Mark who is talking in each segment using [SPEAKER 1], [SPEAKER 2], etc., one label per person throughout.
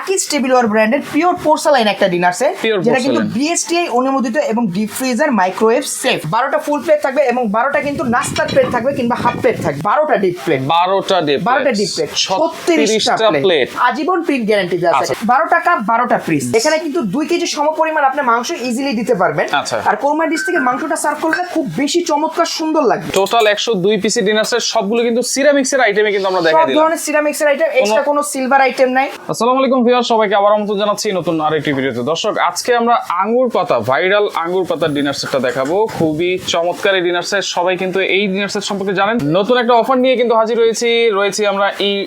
[SPEAKER 1] আকিজ টেবিলওয়ার ব্র্যান্ডের pure porcelain একটা dinner set যেটা কিন্তু। বিএসটিআই অনুমোদিত এবং ডিপ ফ্রিজার মাইক্রোওয়েভ সেফ বারোটা ফুল প্লেট থাকবে এবং বারোটা কিন্তু নাস্তার প্লেট থাকবে কিংবা হাফ প্লেট থাকবে। বারোটা ডিপ প্লেট
[SPEAKER 2] বারোটা ডে
[SPEAKER 1] বারোটা ডিপ প্লেট ছত্রিশটা
[SPEAKER 2] প্লেট
[SPEAKER 1] আজীবন প্রিন্ট গ্যারান্টি আছে।
[SPEAKER 2] আচ্ছা।
[SPEAKER 1] বারোটা কাপ বারোটা পিস এখানে কিন্তু দুই কেজি সমপরিমাণ আপনি মাংস ইজিলি দিতে পারবেন।
[SPEAKER 2] আচ্ছা।
[SPEAKER 1] আর কোরমা ডিশ থেকে মাংসটা সার্ভ করলে খুব বেশি চমৎকার সুন্দর লাগবে।
[SPEAKER 2] টোটাল একশো দুই পিসি ডিনার সেট সবগুলো কিন্তু সিরামিক্স এর আইটেমে কিন্তু আমরা দেখা
[SPEAKER 1] সব
[SPEAKER 2] দিলাম।
[SPEAKER 1] ধরনের সিরামিক্সের আইটেম এক্সট্রা কোনো সিলভার আইটেম নাই।
[SPEAKER 2] আসসালামু আলাইকুম ভিউয়ার সবাইকে আবার আমন্ত্রণ জানাচ্ছি নতুন আরেকটি ভিডিওতে। দর্শক আজকে আমরা আঙ্গুর পাতা ভাইরাল আঙ্গুর পাতার ডিনার সেটটা দেখাবো। খুবই চমৎকার এই ডিনার সেট সবাই কিন্তু এই ডিনার সেট সম্পর্কে জানেন। নতুন একটা অফার নিয়ে কিন্তু হাজির হয়েছি। রয়েছি আমরা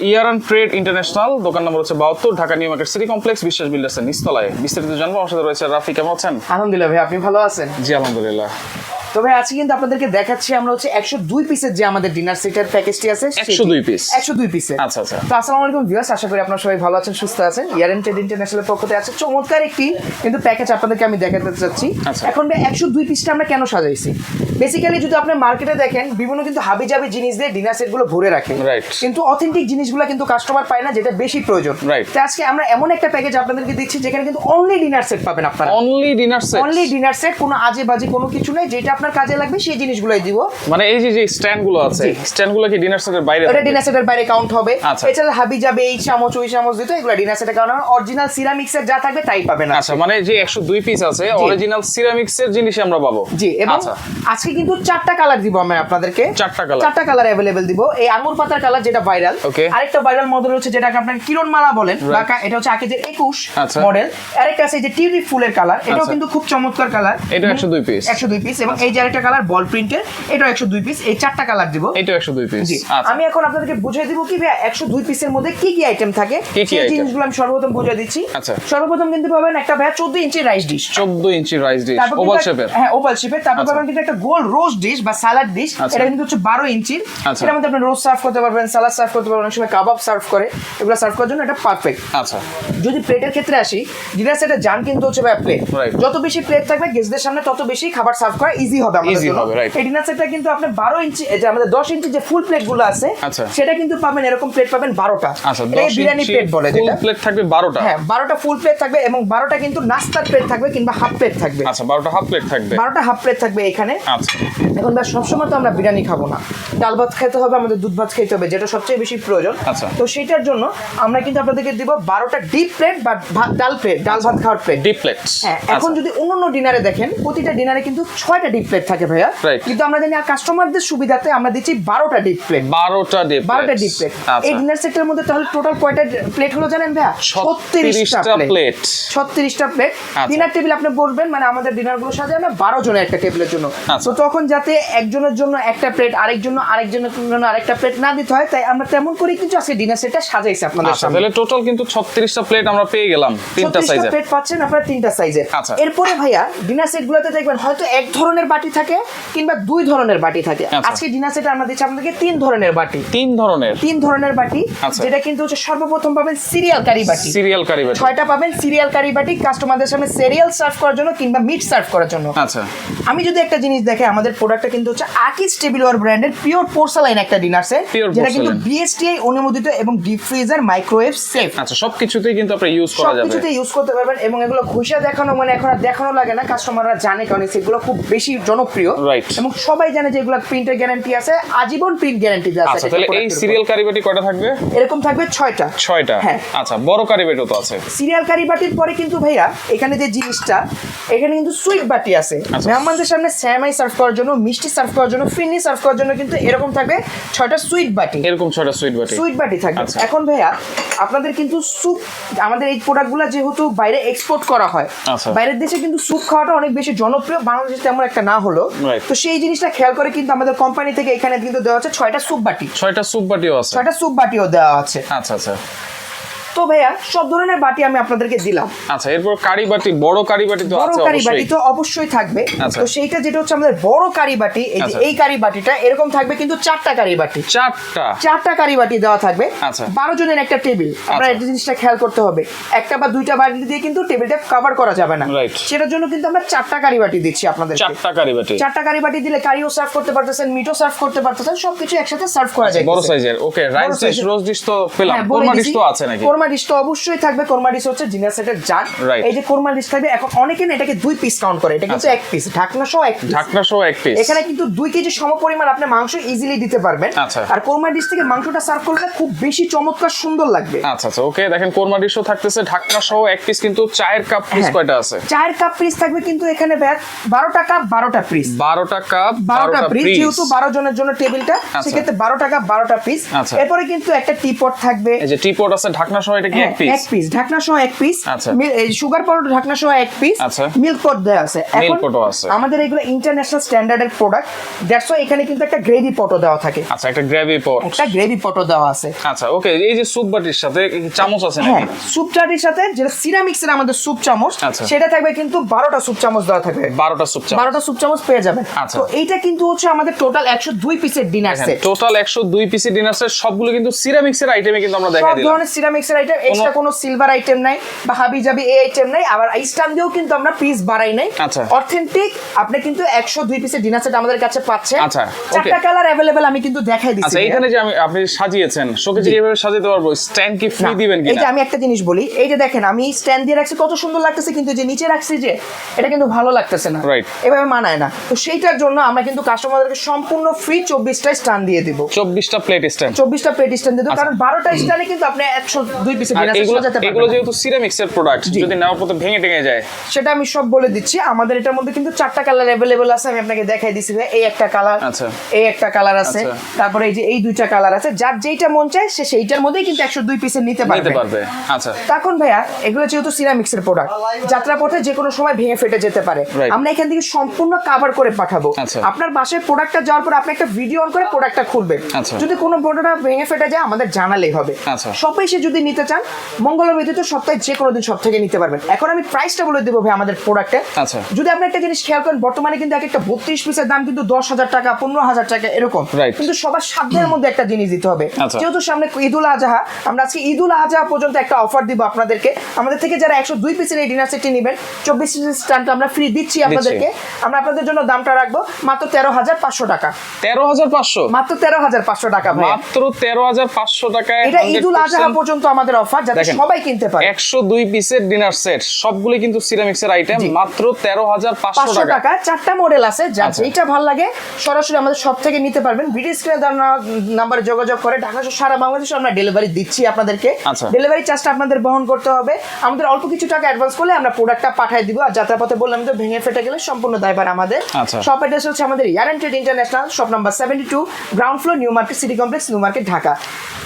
[SPEAKER 2] ইয়ার অ্যান্ড ট্রেড ইন্টারন্যাশনাল। দোকান নম্বর হচ্ছে বাহাত্তর Dhaka new market city complex Biswas builders এর নিস্তলায় বিস্তারিত জানব। আমার সাথে রয়েছে রাফি কেমন আছেন?
[SPEAKER 1] আলহামদুলিল্লাহ ভাই আপনি ভালো আছেন?
[SPEAKER 2] জি আলহামদুলিল্লাহ।
[SPEAKER 1] তবে আজকে কিন্তু আপনাদেরকে দেখাচ্ছি আমরা হচ্ছে একশো দুই পিসের যে আমাদের ডিনার সেটের প্যাকেজটি আছে
[SPEAKER 2] একশো দুই পিস
[SPEAKER 1] একশো দুই পিসের
[SPEAKER 2] আচ্ছা, আচ্ছা।
[SPEAKER 1] তো আসসালামু আলাইকুম ভিউয়ার্স আশা করি আপনারা সবাই ভালো আছেন সুস্থ আছেন। ইয়ার এন্ড ট্রেড ইন্টারন্যাশনাল পক্ষ থেকে আছে চমৎকার একটি কিন্তু প্যাকেজ আপনাদেরকে আমি দেখাতে চাচ্ছি।
[SPEAKER 2] আচ্ছা।
[SPEAKER 1] এখন ভাই একশো দুই পিসটা আমরা কেন সাজাইছি? বেসিক্যালি যদি আপনি মার্কেটে দেখেন বিভিন্ন কিন্তু হাবি জাবি জিনিস দিয়ে ডিনার সেটগুলো ভরে রাখে। কিন্তু অথেন্টিক জিনিসগুলো কিন্তু কাস্টমার পায় না যেটা বেশি প্রয়োজন। তো আজকে আমরা এমন একটা প্যাকেজ আপনাদেরকে দিচ্ছি যেখানে কিন্তু অনলি ডিনার সেট পাবেন আপনারা।
[SPEAKER 2] Only dinner set
[SPEAKER 1] only dinner set কোনো আজে বাজে কোনো কিছু নেই যেটা আপনার কাজে লাগবে সেই জিনিসগুলোই দিব।
[SPEAKER 2] মানে এই যে যে স্ট্যান্ডগুলো আছে
[SPEAKER 1] জি।
[SPEAKER 2] স্ট্যান্ডগুলো কি ডিনার সেটের বাইরে
[SPEAKER 1] ওটা ডিনার সেটের বাইরে কাউন্ট হবে।
[SPEAKER 2] আচ্ছা।
[SPEAKER 1] এছাড়া হাবি যাবে এই চামচ ওই চামচ দিতে এগুলো ডিনার সেটের কারণ অরিজিনাল সিরামিক্সের যা থাকবে তাই পাবেন
[SPEAKER 2] আচ্ছা মানে যে একশো দুই পিস আছে অরিজিনাল সিরামিক্স এর জিনিস আমরা পাবো।
[SPEAKER 1] জি এবং
[SPEAKER 2] আচ্ছা।
[SPEAKER 1] আজকে কিন্তু চারটা কালার দিব আমি আপনাদেরকে।
[SPEAKER 2] চারটা colour।
[SPEAKER 1] চারটা কালার অ্যাভেলেবেল দিব। এই আঙ্গুর পাতার কালার যেটা ভাইরাল. আরেকটা ভাইরাল মডেল হচ্ছে যেটাকে আপনার কিরণ মালা বলেন বা এটা হচ্ছে আকিজের একুশ
[SPEAKER 2] আচ্ছা।
[SPEAKER 1] মডেল আরেকটা আছে যে টিউলিপ ফুলের কালার এটাও
[SPEAKER 2] আচ্ছা।
[SPEAKER 1] কিন্তু খুব চমৎকার কালার
[SPEAKER 2] এটা 102 পিস
[SPEAKER 1] একশো দুই পিস এবং এই যে আরেকটা কালার বল প্রিন্টের এটাও একশো দুই পিস এই চারটা কালার দিব।
[SPEAKER 2] এইটাও একশো দুই পিস আচ্ছা।
[SPEAKER 1] আমি এখন আপনাদেরকে বুঝিয়ে দিব কি একশো দুই পিসের মধ্যে কি কি আইটেম থাকে? সেই জিনিসগুলো আমি সর্বপ্রথম বুঝিয়ে দিচ্ছি।
[SPEAKER 2] আচ্ছা।
[SPEAKER 1] সর্বপ্রথম কিন্তু পাবেন একটা চোদ্দ ইঞ্চি রাইস ডিশ
[SPEAKER 2] চোদ্দ ইঞ্চি রাইস ডিশ ওভাল শেপের
[SPEAKER 1] হ্যাঁ ওভাল শেপের তারপর
[SPEAKER 2] আচ্ছা।
[SPEAKER 1] পাবেন কিন্তু একটা গোল রোস্ট ডিশ বা সালাড ডিশ। এটা কিন্তু হচ্ছে বারো ইঞ্চির। এটার মধ্যে আপনি রোস্ট সার্ভ করতে পারবেন সালাদ সার্ভ করতে পারবেন অনেক সময় কাবাব সার্ভ করে। এগুলো সার্ভ করার জন্য এটা পারফেক্ট
[SPEAKER 2] আচ্ছা।
[SPEAKER 1] যদি প্লেটের ক্ষেত্রে আসি ডিনার সেটের জান কিন্তু হচ্ছে ভাই প্লেট যত বেশি প্লেট থাকবে গেস্টদের সামনে তত বেশি খাবার সার্ভ করা ইজি হবে সেটটা কিন্তু আপনি বারো ইঞ্চি যে আমাদের দশ ইঞ্চি যে ফুল প্লেটগুলো আছে
[SPEAKER 2] আচ্ছা।
[SPEAKER 1] সেটা কিন্তু পাবেন এরকম প্লেট পাবেন
[SPEAKER 2] আচ্ছা
[SPEAKER 1] বিরিয়ানি প্লেট বলে
[SPEAKER 2] ফুল
[SPEAKER 1] যেটা।
[SPEAKER 2] প্লেট থাকবে বারোটা?
[SPEAKER 1] হ্যাঁ বারোটা ফুল প্লেট থাকবে এবং বারোটা কিন্তু নাস্তার প্লেট থাকবে কিংবা হাফ প্লেট থাকবে।
[SPEAKER 2] আচ্ছা বারোটা হাফ প্লেট থাকবে।
[SPEAKER 1] বারোটা হাফ প্লেট থাকবে এখানে।
[SPEAKER 2] আচ্ছা।
[SPEAKER 1] এখন সবসময় তো আমরা বিরিয়ানি খাব না। ডাল ভাত খেতে হবে আমাদের দুধ ভাত খেতে হবে যেটা সবচেয়ে বেশি প্রয়োজন।
[SPEAKER 2] আচ্ছা।
[SPEAKER 1] তো সেটার জন্য আমরা কিন্তু আপনাদেরকে দিব বারোটা ডিপ প্লেট বা ডাল প্লেট ডাল ভাত খাওয়ার প্লেট
[SPEAKER 2] ডিপ প্লেট
[SPEAKER 1] হ্যাঁ এখন যদি অন্যান্য ডিনারে দেখেন প্রতিটা ডিনারে কিন্তু ছয়টা ডিপ প্লেট থাকে ভাইয়া। কিন্তু আমরা জানি কাস্টমারদের সুবিধাতে আমরা দিচ্ছি বারোটা ডিপ প্লেট
[SPEAKER 2] বারোটা ডিপ
[SPEAKER 1] বারোটা ডিপ প্লেট
[SPEAKER 2] আচ্ছা।
[SPEAKER 1] এই ডিনার সেটের মধ্যে তাহলে টোটাল কয়টা প্লেট হলো জানেন ভাইয়া?
[SPEAKER 2] ছত্রিশটা
[SPEAKER 1] প্লেট ছত্রিশটা প্লেট। ডিনার টেবিল আপনি বলবেন মানে আমাদের ডিনারগুলো সাজায় আমরা বারো জনের একটা টেবিলের জন্য।
[SPEAKER 2] আচ্ছা।
[SPEAKER 1] তো তখন যাতে একজনের জন্য একটা প্লেট আরেকজন আরেকজনের জন্য আরেকটা প্লেট না দিতে হয় তাই আমরা তেমন করে কিন্তু আজকে ডিনার সেটটা সাজাইছি আপনাদের
[SPEAKER 2] আচ্ছা
[SPEAKER 1] সামনে।
[SPEAKER 2] তাহলে টোটাল কিন্তু ছত্রিশটা প্লেট আমরা পেয়ে গেলাম তিনটা সাইজের
[SPEAKER 1] প্লেট পাচ্ছেন আপনারা তিনটা সাইজের। এরপরে ভাইয়া ডিনার সেট গুলোতে দেখবেন হয়তো এক ধরনের বাটি থাকে কিংবা দুই ধরনের বাটি থাকে।
[SPEAKER 2] আচ্ছা।
[SPEAKER 1] আজকে ডিনার সেটে আমরা দিচ্ছি আপনাদেরকে তিন ধরনের বাটি।
[SPEAKER 2] তিন ধরনের?
[SPEAKER 1] তিন ধরনের বাটি
[SPEAKER 2] আচ্ছা।
[SPEAKER 1] যেটা কিন্তু হচ্ছে সর্বপ্রথম পাবেন সিরিয়াল কারি বাটি।
[SPEAKER 2] সিরিয়াল কারি বাটি।
[SPEAKER 1] ছয়টা পাবেন সিরিয়াল কারি বাটি কাস্টমারদের সামনে সিরিয়াল সার্ভ করার জন্য কিংবা মিট সার্ভ করার জন্য।
[SPEAKER 2] আচ্ছা।
[SPEAKER 1] আমি যদি একটা জিনিস দেখে আমাদের প্রোডাক্টটা কিন্তু হচ্ছে আকিজ টেবিলওয়ার ব্র্যান্ডের পিওর পোর্সালাইন একটা ডিনার সেট যেটা কিন্তু। বিএসটিআই অনুমোদিত এবং ডিপ ফ্রিজার মাইক্রোওয়েভ সেফ।
[SPEAKER 2] আচ্ছা সবকিছুতেই কিন্তু আপনি ইউজ করা যাবে।
[SPEAKER 1] সবকিছুতে ইউজ করতে পারবেন এবং এগুলো ঘুষা দেখানো মানে এখন আর দেখানো লাগে না। কাস্টমাররা জানে কারণ সেগুলো খুব বেশি জনপ্রিয়
[SPEAKER 2] Right.
[SPEAKER 1] এবং সবাই জানে যে এগুলো প্রিন্টের গ্যারান্টি আছে আজীবন প্রিন্ট গ্যারান্টি আছে
[SPEAKER 2] আচ্ছা তাহলে এই সিরিয়াল কারিবাটি কয়টা থাকবে
[SPEAKER 1] এরকম থাকবে ছয়টা
[SPEAKER 2] ছয়টা
[SPEAKER 1] হ্যাঁ।
[SPEAKER 2] আচ্ছা বড় কারিবাটিও তো আছে
[SPEAKER 1] সিরিয়াল কারি বাটির পরে কিন্তু ভাইয়া এখানে যে জিনিসটা এখানে কিন্তু সুইট বাটি আছে
[SPEAKER 2] আচ্ছা।
[SPEAKER 1] মেহমানদের সামনে স্যামাই সার্ভ করার জন্য মিষ্টি সার্ভ করার জন্য ফিরনি সার্ভ করার জন্য কিন্তু এরকম থাকবে ছয়টা সুইট বাটি
[SPEAKER 2] এরকম ছয়টা সুইট বাটি
[SPEAKER 1] সুইট বাটি থাকবে
[SPEAKER 2] আচ্ছা।
[SPEAKER 1] এখন ভাইয়া আপনাদের কিন্তু স্যুপ আমাদের এই প্রোডাক্টগুলো যেহেতু বাইরে এক্সপোর্ট করা হয়
[SPEAKER 2] আচ্ছা।
[SPEAKER 1] বাইরের দেশে কিন্তু স্যুপ খাওয়াটা অনেক বেশি জনপ্রিয় বাংলাদেশে তেমন একটা না হলো। তো সেই জিনিসটা খেয়াল করে কিন্তু আমাদের কোম্পানি থেকে এখানে কিন্তু দেওয়া হচ্ছে ছয়টা সুপ বাটি।
[SPEAKER 2] ছয়টা সুপ বাটিও আছে।
[SPEAKER 1] ছয়টা সুপ বাটিও দেওয়া আছে।
[SPEAKER 2] আচ্ছা আচ্ছা।
[SPEAKER 1] তো ভাইয়া সব ধরনের বাটি আমি আপনাদেরকে দিলাম।
[SPEAKER 2] আচ্ছা এরপর কারি বাটি বড় কারি বাটি তো
[SPEAKER 1] বড় কারি বাটি তো অবশ্যই থাকবে।
[SPEAKER 2] আচ্ছা।
[SPEAKER 1] তো সেইটা যেটা হচ্ছে আমাদের বড় কারি বাটি এই যে
[SPEAKER 2] আচ্ছা।
[SPEAKER 1] এই কারি বাটিটা এরকম থাকবে কিন্তু চারটা কারি বাটি।
[SPEAKER 2] চারটা?
[SPEAKER 1] চারটা কারি বাটি দেওয়া থাকবে।
[SPEAKER 2] আচ্ছা।
[SPEAKER 1] বারো জনের একটা টেবিল। আপনার
[SPEAKER 2] আচ্ছা।
[SPEAKER 1] এই জিনিসটা খেয়াল করতে হবে। একটা বা দুইটা বাটি দিয়ে কিন্তু টেবিলটা কভার করা যাবে না. সেটার জন্য কিন্তু আমরা চারটা কারি বাটি দিচ্ছি আপনাদের
[SPEAKER 2] চারটা কারি বাটি।
[SPEAKER 1] চারটা কারি বাটি দিলে কারিও সার্ভ করতে পারতেছেন মিটও সার্ভ করতে পারতেছেন সবকিছু একসাথে সার্ভ করা যায়
[SPEAKER 2] বড় সাইজের okay rice dish rose dish তো পেলাম।
[SPEAKER 1] হ্যাঁ,
[SPEAKER 2] কোরমা ডিশ তো আছে নাকি?
[SPEAKER 1] কোরমা কোরমা ডিশটা অবশ্যই থাকবে কোরমা ডিশ হচ্ছে জিনার সেটের এই যে কোরমা ডিশ থাকবে এখন অনেকে না এটাকে দুই পিস কাউন্ট করে এটা কিন্তু
[SPEAKER 2] আচ্ছা।
[SPEAKER 1] এক পিস ঢাকনা সহ এক।
[SPEAKER 2] ঢাকনা সহ এক পিস
[SPEAKER 1] এখানে কিন্তু দুই কেজি সমপরিমাণ আপনি মাংস ইজিলি দিতে পারবেন
[SPEAKER 2] আচ্ছা।
[SPEAKER 1] আর কোরমা ডিশ থেকে মাংসটা সার্ভ করলে খুব বেশি চমৎকার সুন্দর লাগবে
[SPEAKER 2] আচ্ছা আচ্ছা ওকে দেখেন কোরমা ডিশও থাকতেছে ঢাকনা সহ এক পিস কিন্তু চায়ের কাপ পিস
[SPEAKER 1] হ্যাঁ।
[SPEAKER 2] কয়টা আছে
[SPEAKER 1] চায়ের কাপ পিস থাকবে কিন্তু এখানে ব্যাগ বারোটা কাপ বারোটা পিস
[SPEAKER 2] বারোটা কাপ
[SPEAKER 1] বারোটা পিস
[SPEAKER 2] পিস
[SPEAKER 1] যেহেতু বারো জনের জন্য টেবিলটা
[SPEAKER 2] আচ্ছা।
[SPEAKER 1] সেক্ষেত্রে বারো টাকা বারোটা পিস। এরপরে কিন্তু একটা টিপট থাকবে
[SPEAKER 2] এই যে টিপট আছে ঢাকনা সহ এটা কি এক
[SPEAKER 1] হ্যাঁ,
[SPEAKER 2] পিস
[SPEAKER 1] এক পিস ঢাকনা সহ এক পিস। সুগার পাউডার ঢাকনা সহ এক পিস। মিল্ক পট দেওয়া আছে। এখন। আমাদের এগুলো ইন্টারন্যাশনাল স্ট্যান্ডার্ডের প্রোডাক্ট দ্যাটস ওয়াই এখানে কিন্তু একটা গ্রেভি পটও দেওয়া থাকে।
[SPEAKER 2] আচ্ছা একটা গ্রেভি পট
[SPEAKER 1] একটা গ্রেভি পটও দেওয়া আছে।
[SPEAKER 2] আচ্ছা ওকে এই যে স্যুপ বাটির সাথে চামচ আছে
[SPEAKER 1] হ্যাঁ
[SPEAKER 2] নাকি
[SPEAKER 1] স্যুপ চাটির সাথে যেটা সিরামিক্সের আমাদের স্যুপ চামচ
[SPEAKER 2] আচ্ছা।
[SPEAKER 1] সেটা থাকবে কিন্তু বারোটা স্যুপ চামচ দেওয়া থাকবে।
[SPEAKER 2] বারোটা স্যুপ চামচ।
[SPEAKER 1] বারোটা স্যুপ চামচ পেয়ে যাবেন।
[SPEAKER 2] আচ্ছা।
[SPEAKER 1] তো এইটা কিন্তু হচ্ছে আমাদের টোটাল একশো দুই পিসের ডিনার সেট
[SPEAKER 2] টোটাল একশো দুই পিসি ডিনার সেট সবগুলো কিন্তু সিরামিক্সের আইটেমে কিন্তু আমরা দেখাই
[SPEAKER 1] সব ধরনের সিরামিক্সের এক্সট্রা কোনো সিলভার আইটেম নাই বা হাবি জাবি এই আইটেম নাই। আবার দিয়েও কিন্তু আমরা পিস বাড়াই নাই।
[SPEAKER 2] আচ্ছা।
[SPEAKER 1] অথেন্টিক আপনি কিন্তু 102 পিসের ডিনার সেট আমাদের কাছে পাচ্ছেন।
[SPEAKER 2] আচ্ছা,
[SPEAKER 1] চারটা কালার আমি কিন্তু দেখাই দিচ্ছি
[SPEAKER 2] যে আপনি সাজিয়েছেন স্ট্যান্ড কি ফ্রি দিবেন
[SPEAKER 1] আমি একটা জিনিস বলি এই যে দেখেন আমি স্ট্যান্ড দিয়ে রাখছি কত সুন্দর লাগতেছে কিন্তু যে নিচে রাখছি যে এটা কিন্তু ভালো লাগতেছে না। এভাবে মানায় না। তো সেইটার জন্য আমরা কিন্তু কাস্টমারদেরকে সম্পূর্ণ ফ্রি 24টা স্ট্যান্ড দিয়ে দিব।
[SPEAKER 2] চব্বিশটা প্লেট স্ট্যান্ড
[SPEAKER 1] 24টা প্লেট স্ট্যান্ড দেবো
[SPEAKER 2] আচ্ছা।
[SPEAKER 1] কারণ 12টা স্ট্যান্ডে কিন্তু আপনি
[SPEAKER 2] 102 সিরামিক্স
[SPEAKER 1] আমাদের যে যাত্রা পথে কোনো সময় ভেঙে ফেটে যেতে পারে। আমরা এখান থেকে সম্পূর্ণ কভার করে পাঠাবো। আপনার বাসায় প্রোডাক্টটা যাওয়ার পর আপনি একটা ভিডিও অন করে প্রোডাক্টটা
[SPEAKER 2] খুলবে
[SPEAKER 1] যদি কোনো ভেঙে ফেটে যায় আমাদের জানালেই হবে। সবাই সে যদি নিতে চান মঙ্গলবার ব্যতীত সপ্তাহে যে কোনো দিন সব থেকে নিতে পারবেন। এখন আমি প্রাইসটা বলে দেবো ভাই আমাদের প্রোডাক্টে
[SPEAKER 2] আচ্ছা।
[SPEAKER 1] যদি আপনি একটা জিনিস খেয়াল করেন বর্তমানে কিন্তু এক একটা বত্রিশ পিসের দাম কিন্তু দশ হাজার টাকা পনেরো হাজার টাকা এরকম। কিন্তু সবার সাধ্যের মধ্যে একটা জিনিস দিতে হবে।
[SPEAKER 2] আচ্ছা।
[SPEAKER 1] যেহেতু সামনে ঈদুল আজহা আমরা আজকে ঈদুল আজহা পর্যন্ত একটা অফার দিব আপনাদেরকে। আমাদের থেকে যারা একশো দুই পিসের এই ডিনার সেটটি নেবেন চব্বিশ পিসের স্ট্যান্ড আমরা ফ্রি দিচ্ছি আপনাদেরকে। আমরা আপনাদের জন্য দামটা রাখব মাত্র তেরো হাজার পাঁচশো টাকা।
[SPEAKER 2] তেরো হাজার পাঁচশো?
[SPEAKER 1] মাত্র তেরো হাজার পাঁচশো টাকা ভাই
[SPEAKER 2] মাত্র তেরো হাজার পাঁচশো টাকায়
[SPEAKER 1] এটা ঈদুল আজহা পর্যন্ত আমাদের অফার যাতে সবাই কিনতে পারে।
[SPEAKER 2] একশো দুই পিসের ডিনার সেট সবগুলো কিন্তু সিরামিক্স এর আইটেম মাত্র তেরো হাজার পাঁচশো
[SPEAKER 1] পাঁচশো
[SPEAKER 2] টাকা।
[SPEAKER 1] টাকা চারটা মডেল আছে যার
[SPEAKER 2] আচ্ছা।
[SPEAKER 1] যেইটা ভালো লাগে সরাসরি আমাদের সব থেকে নিতে পারবেন। ভিডিও স্ক্রিনে দেওয়া নাম্বারে যোগাযোগ করে ঢাকা সহ সারা বাংলাদেশে আমরা ডেলিভারি দিচ্ছি আপনাদেরকে।
[SPEAKER 2] আচ্ছা।
[SPEAKER 1] ডেলিভারি চার্জটা আপনাদের বহন করতে হবে। আমাদের অল্প কিছু টাকা অ্যাডভান্স করলে আমরা প্রোডাক্টটা পাঠিয়ে দিব। আর যাত্রাপথে বললাম তো ভেঙে ফেটে গেলে সম্পূর্ণ দায়ভার আমাদের।
[SPEAKER 2] আচ্ছা।
[SPEAKER 1] শপ অ্যাড্রেস হচ্ছে আমাদের ইয়ারেন্টেড international shop number seventy two ground floor new market city complex new market Dhaka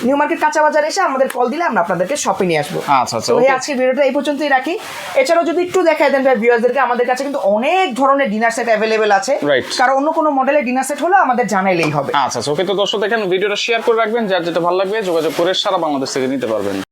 [SPEAKER 1] new market কাঁচা বাজার এসে আমাদের কল দিলে আমরা আপনাদেরকে শপে নিয়ে আসব।
[SPEAKER 2] আচ্ছা, আচ্ছা.
[SPEAKER 1] আজকের ভিডিওটা এই পর্যন্তই রাখি। এছাড়াও যদি একটু দেখাই দেন ভাই ভিউয়ারদেরকে আমাদের কাছে কিন্তু অনেক ধরনের ডিনার সেট অ্যাভেলেবেল আছে. কারণ অন্য কোনো মডেলের ডিনার সেট হলে আমাদের জানাইলেই হবে।
[SPEAKER 2] আচ্ছা ওকে তো দর্শক দেখেন ভিডিওটা শেয়ার করে রাখবেন যার যেটা ভালো লাগবে যোগাযোগ করে সারা বাংলাদেশ থেকে নিতে পারবেন।